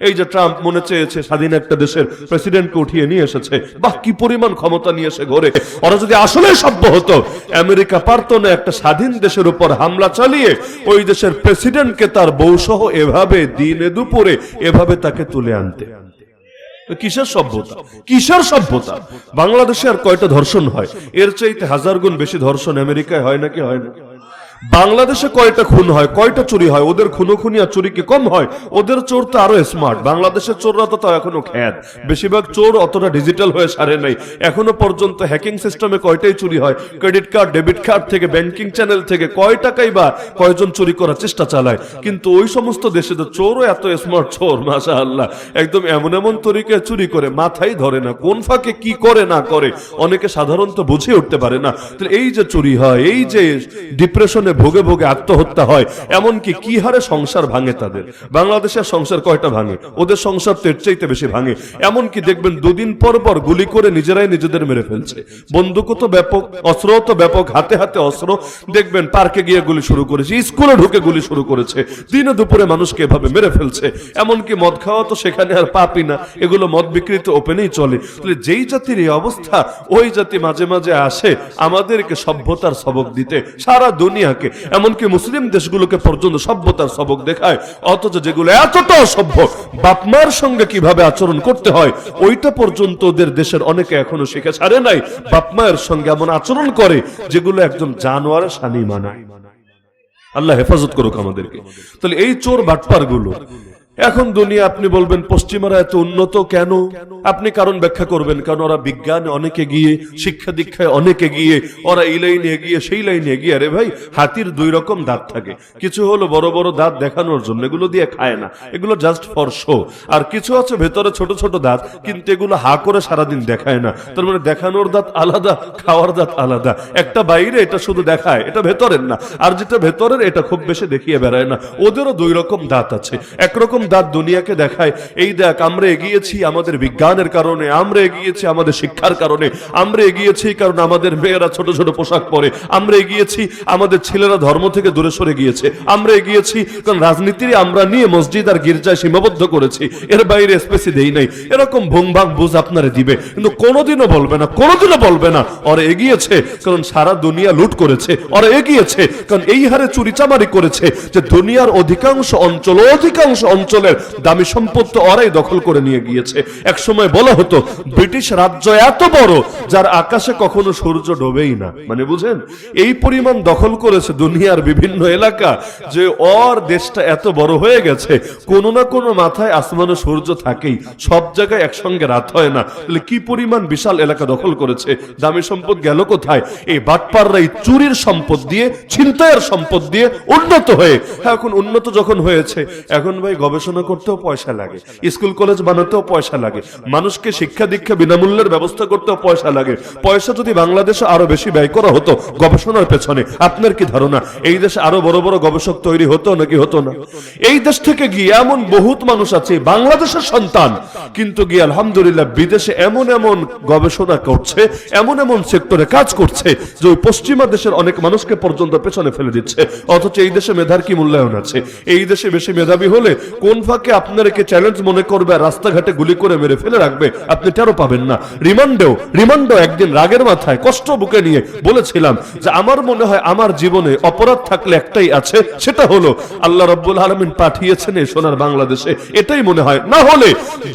এই যে ট্রাম্প মনে চেয়েছে স্বাধীন একটা দেশের প্রেসিডেন্টকে উঠিয়ে নিয়ে এসেছে, বাহ, কি পরিমাণ ক্ষমতা নিয়ে এসে ঘরে। ওরা যদি আসলে সভ্য হতো, আমেরিকা পারতো না একটা স্বাধীন দেশের উপর হামলা চালিয়ে, ওই দেশের প্রেসিডেন্টকে তার বউসহ এভাবে দিনে দুপুরে, এভাবে তাকে তুলে আনতে। কিসের সভ্যতা? কিসের সভ্যতা? বাংলাদেশে আর কয়টা ধর্ষণ হয়? এর চাইতে হাজার গুণ বেশি ধর্ষণ আমেরিকায় হয় নাকি হয় না? বাংলাদেশে কয়টা খুন হয়, কয়টা চুরি হয়? ওদের খুনো খুনি আর চুরি কি কম হয়? ওদের চোর তো আরও স্মার্ট বাংলাদেশের চোররা তো তাও এখনও খ্যাত। বেশিরভাগ চোর অতটা ডিজিটাল হয়ে সারে নাই। এখনও পর্যন্ত হ্যাকিং সিস্টেমে কয়টাই চুরি হয়? ক্রেডিট কার্ড ডেবিট কার্ড থেকে ব্যাংকিং চ্যানেল থেকে কয় টাকাই বা কয়জন চুরি করার চেষ্টা চালায়? কিন্তু ওই সমস্ত দেশে তো চোরও এত স্মার্ট চোর মাসা আল্লাহ একদম এমন এমন তরিকায় চুরি করে, মাথাই ধরে না, কোন ফাঁকে কি করে, না করে। অনেকে সাধারণত বুঝে উঠতে পারে না। এই যে চুরি হয়, এই যে ডিপ্রেশনে ভোগে ভোগে আত্মহত্যা হয়, এমনকি কি হারে সংসার ভাঙে তাদের? বাংলাদেশের সংসার কয়টা ভাঙে? ওদের সংসার তো চাইতে বেশি ভাঙে। এমনকি দেখবেন দুদিন পর পর গুলি করে নিজেরাই নিজেদের মেরে ফেলছে। বন্দুকও তো ব্যাপক, অস্ত্রও তো ব্যাপক, হাতে হাতে অস্ত্র। দেখবেন পার্কে গিয়ে গুলি শুরু করেছে, স্কুলে ঢুকে গুলি শুরু করেছে। দিনে দুপুরে মানুষকে এভাবে মেরে ফেলছে। এমনকি মদ খাওয়া তো সেখানে আর পাপি না। এগুলো মদ বিক্রি তো ওপেনেই চলে। তাহলে যেই জাতির এই অবস্থা, ওই জাতি মাঝে মাঝে আসে আমাদেরকে সভ্যতার সবক দিতে। সারা দুনিয়াকে এমনকি মুসলিম দেশগুলোকে পর্যন্ত সভ্যতার সবক দেখায়। অথচ যেগুলো এতটা অসভ্য বাপমার সঙ্গে কীভাবে আচরণ করতে হয়, ওইটা পর্যন্ত ওদের দেশের অনেকে এখনও শিখে ছাড়ে নাই। বাপমায়ের সঙ্গে এমন আচরণ করে, যেগুলো একজন জানোয়ার সানি মানায় আল্লাহ হেফাজত করুক আমাদেরকে। তাহলে এই চোর বাটপারগুলো এখন দুনিয়া, আপনি বলবেন, পশ্চিমারা এত উন্নত কেন? আপনি কারণ ব্যাখ্যা করবেন, কারণ ওরা বিজ্ঞানে অনেকে গিয়ে শিক্ষা দীক্ষায় অনেকে গিয়ে ওরা এই লাইনে এগিয়ে, সেই লাইনে এগিয়ে। আরে ভাই, হাতির দুই রকম দাঁত থাকে। কিছু হলো বড় বড় দাঁত দেখানোর জন্য, এগুলো দিয়ে খায় না। এগুলো জাস্ট ফর শো আর কিছু আছে ভেতরে ছোট ছোট দাঁত, কিন্তু এগুলো হা করে সারাদিন দেখায় না। তার মানে দেখানোর দাঁত আলাদা, খাওয়ার দাঁত আলাদা। একটা বাইরে এটা শুধু দেখায়, এটা ভেতরের না। আর যেটা ভেতরের, এটা খুব বেশি দেখিয়ে বেড়ায় না। ওদেরও দুই রকম দাঁত আছে। একরকম দাঁত দুনিয়াকে দেখায়। এই দেখ, আমরা এগিয়েছি আমাদের বিজ্ঞানের কারণে, আমরা এগিয়েছি আমাদের শিক্ষার কারণে, আমরা এগিয়েছি কারণ আমাদের মেয়েরা ছোট ছোট পোশাক পরে, আমরা এগিয়েছি আমাদের ছেলেরা ধর্ম থেকে দূরে সরে গিয়েছে, আমরা এগিয়েছি কারণ রাজনীতির আমরা নিয়ে মসজিদ আর গির্জায় সীমাবদ্ধ করেছি, এর বাইরে স্পেসি দেই নাই। এরকম ভুং ভাং বুঝ আপনারা দিবে, কিন্তু কোনোদিনও বলবে না, কোনোদিনও বলবে না, ওরা এগিয়েছে কারণ সারা দুনিয়া লুট করেছে, ওরা এগিয়েছে কারণ এই হারে চুরিচামারি করেছে যে দুনিয়ার অধিকাংশ অঞ্চল, অধিকাংশ অঞ্চলের দামি সম্পদ তো ওরাই দখল করে নিয়ে গিয়েছে। এক সময় বলা হতো, ব্রিটিশ রাজ্য এত বড় যার আকাশে কখনো সূর্য ডোবেই না। মানে বুঝেন? এই পরিমাণ দখল করেছে দুনিয়ার বিভিন্ন এলাকা যে ওর দেশটা এত বড় হয়ে গেছে, কোনো না কোনো মাথায় আসমানে সূর্য থাকেই। সব জায়গায় একসঙ্গে রাত হয় না। তাহলে কি পরিমাণ বিশাল এলাকা দখল করেছে? দামি সম্পদ গেল কোথায়? এই বাটপাররা এই চুরির সম্পদ দিয়ে, ছিনতাইয়ের সম্পদ দিয়ে উন্নত হয়ে হ্যাঁ এখন উন্নত যখন হয়েছে, এখন ভাই গবেষণা করতেও পয়সা লাগে। স্কুল, কলেজ বানাতেও পয়সা লাগে। মানুষকে শিক্ষা দীক্ষা বিনামূল্যের ব্যবস্থা করতেও পয়সা লাগে। পয়সা যদি বাংলাদেশে আরও বেশি ব্যয় করা হতো গবেষণার পেছনে, আপনার কি ধারণা? এই দেশে আরও বড় বড় গবেষক তৈরি হতো নাকি হতো না? এই দেশ থেকে গিয়ে এমন বহুত মানুষ আছে, বাংলাদেশের সন্তান, কিন্তু গিয়ে আলহামদুলিল্লাহ বিদেশে এমন এমন গবেষণা করছে, এমন এমন সেক্টরে কাজ করছে, যে ওই পশ্চিমা দেশের অনেক মানুষকে পর্যন্ত পেছনে ফেলে দিচ্ছে। অথচ এই দেশে মেধার কি মূল্যায়ন আছে? এই দেশে বেশি মেধাবী হলে কোন ফাঁকে আপনাকে চ্যালেঞ্জ মনে করবে, রাস্তাঘাটে গুলি করে মেরে ফেলে রাখবে, আপনি টেরো পাবেন না। রিমান্ডেও রিমান্ডেও একদিন রাগের মাথায়, কষ্ট বুকে নিয়ে বলেছিলাম যে আমার মনে হয় আমার জীবনে অপরাধ থাকলে একটাই আছে, সেটা হলো আল্লাহ রব্বুল আলমিন পাঠিয়েছেন এই সোনার বাংলাদেশে, এটাই মনে হয়। না হলে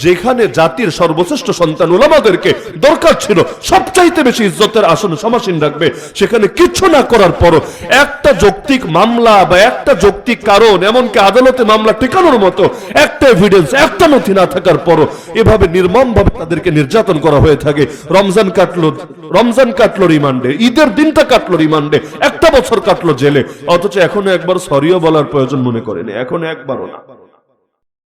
যেখানে জাতির সর্বশ্রেষ্ঠ সন্তান ওলামাদেরকে দরকার ছিল, সবচাইতে বেশি ইজ্জতের আসন সমাসীন রাখবে, সেখানে কিছু না করার পরও একটা যৌক্তিক মামলা বা একটা যৌক্তিক কারণ, এমনকি আদালতে মামলা টেকানোর মতো একটা এভিডেন্স একটা নথি না থাকার পরও এভাবে নির্মম ভাবে তাদেরকে নির্যাতন করা হয়ে থাকে। রমজান কাটলো রমজান কাটলো রিমান্ডে, ঈদের দিনটা কাটলো রিমান্ডে, একটা বছর কাটলো জেলে। অথচ এখনও একবার সরিও বলার প্রয়োজন মনে করেনি এখনও একবারও না।